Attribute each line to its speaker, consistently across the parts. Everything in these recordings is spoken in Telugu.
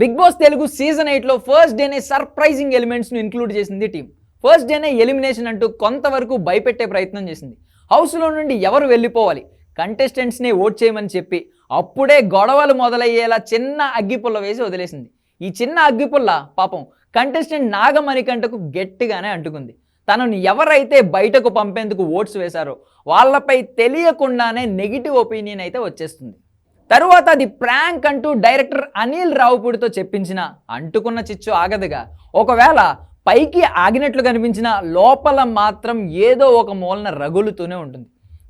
Speaker 1: బిగ్ బాస్ తెలుగు సీజన్ ఎయిట్లో ఫస్ట్ డేనే సర్ప్రైజింగ్ ఎలిమెంట్స్ను ఇంక్లూడ్ చేసింది టీం ఫస్ట్ డేనే ఎలిమినేషన్ అంటూ కొంతవరకు భయపెట్టే ప్రయత్నం చేసింది. హౌస్లో నుండి ఎవరు వెళ్ళిపోవాలి? కంటెస్టెంట్స్ని ఓట్ చేయమని చెప్పి అప్పుడే గొడవలు మొదలయ్యేలా చిన్న అగ్గిపుల్ల వేసి వదిలేసింది. ఈ చిన్న అగ్గిపుల్ల పాపం కంటెస్టెంట్ నాగమణికంటకు గట్టిగానే అంటుకుంది. తనను ఎవరైతే బయటకు పంపేందుకు ఓట్స్ వేశారో వాళ్ళపై తెలియకుండానే నెగిటివ్ ఒపీనియన్ అయితే వచ్చేస్తుంది. తరువాత అది ప్రాంక్ అంటూ డైరెక్టర్ అనిల్ రావుపూడితో చెప్పించిన అంటుకున్న చిచ్చు ఆగదుగా. ఒకవేళ పైకి ఆగినట్లు కనిపించిన లోపల మాత్రం ఏదో ఒక మూలన రగులుతూనే ఉంటుంది.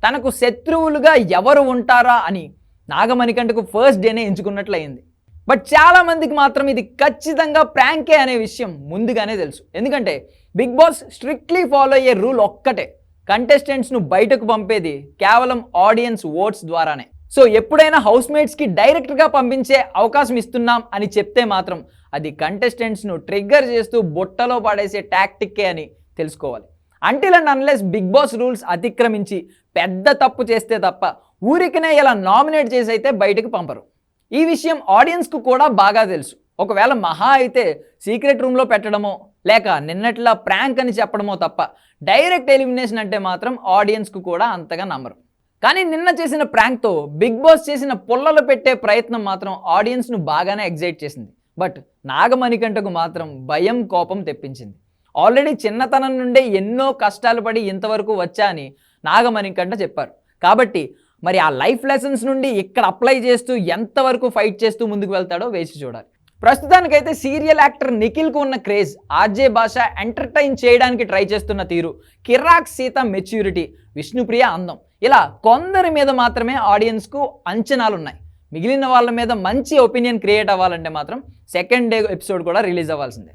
Speaker 1: తనకు శత్రువులుగా ఎవరు ఉంటారా అని నాగమణికంటకు ఫస్ట్ డేనే ఎంచుకున్నట్లయింది. బట్ చాలామందికి మాత్రం ఇది ఖచ్చితంగా ప్రాంకే అనే విషయం ముందుగానే తెలుసు. ఎందుకంటే బిగ్ బాస్ స్ట్రిక్ట్లీ ఫాలో అయ్యే రూల్ ఒక్కటే. కంటెస్టెంట్స్ను బయటకు పంపేది కేవలం ఆడియన్స్ ఓట్స్ ద్వారానే. సో ఎప్పుడైనా హౌస్ మేట్స్కి డైరెక్ట్గా పంపించే అవకాశం ఇస్తున్నాం అని చెప్తే మాత్రం అది కంటెస్టెంట్స్ను ట్రిగ్గర్ చేస్తూ బుట్టలో పడేసే టాక్టిక్కే అని తెలుసుకోవాలి. Until and unless big boss rules అతిక్రమించి పెద్ద తప్పు చేస్తే తప్ప ఊరికనే ఇలా నామినేట్ చేసి అయితే బయటకు పంపరు. ఈ విషయం ఆడియన్స్కు కూడా బాగా తెలుసు. ఒకవేళ మహా అయితే సీక్రెట్ రూమ్లో పెట్టడమో లేక నిన్నట్లా ప్రాంక్ అని చెప్పడమో తప్ప డైరెక్ట్ ఎలిమినేషన్ అంటే మాత్రం ఆడియన్స్కు కూడా అంతగా నమ్మరు. కానీ నిన్న చేసిన ప్రాంక్తో బిగ్ బాస్ చేసిన పుల్లలు పెట్టే ప్రయత్నం మాత్రం ఆడియన్స్ను బాగానే ఎగ్జైట్ చేసింది. బట్ నాగమణికంటకు మాత్రం భయం కోపం తెప్పించింది. ఆల్రెడీ చిన్నతనం నుండే ఎన్నో కష్టాలు పడి ఇంతవరకు వచ్చా అని నాగమణికంట చెప్పారు. కాబట్టి మరి ఆ లైఫ్ లెసన్స్ నుండి ఇక్కడ అప్లై చేస్తూ ఎంతవరకు ఫైట్ చేస్తూ ముందుకు వెళ్తాడో వేచి చూడాలి. ప్రస్తుతానికైతే సీరియల్ యాక్టర్ నిఖిల్కు ఉన్న క్రేజ్ ఆర్జే భాష ఎంటర్టైన్ చేయడానికి ట్రై చేస్తున్న తీరు కిరాక్ సీత మెచ్యూరిటీ విష్ణుప్రియ అందం. ఇలా కొందరి మీద మాత్రమే ఆడియన్స్కు అంచనాలు ఉన్నాయి మిగిలిన వాళ్ళ మీద మంచి ఒపీనియన్ క్రియేట్ అవ్వాలంటే మాత్రం సెకండ్ డే ఎపిసోడ్ కూడా రిలీజ్ అవ్వాల్సిందే.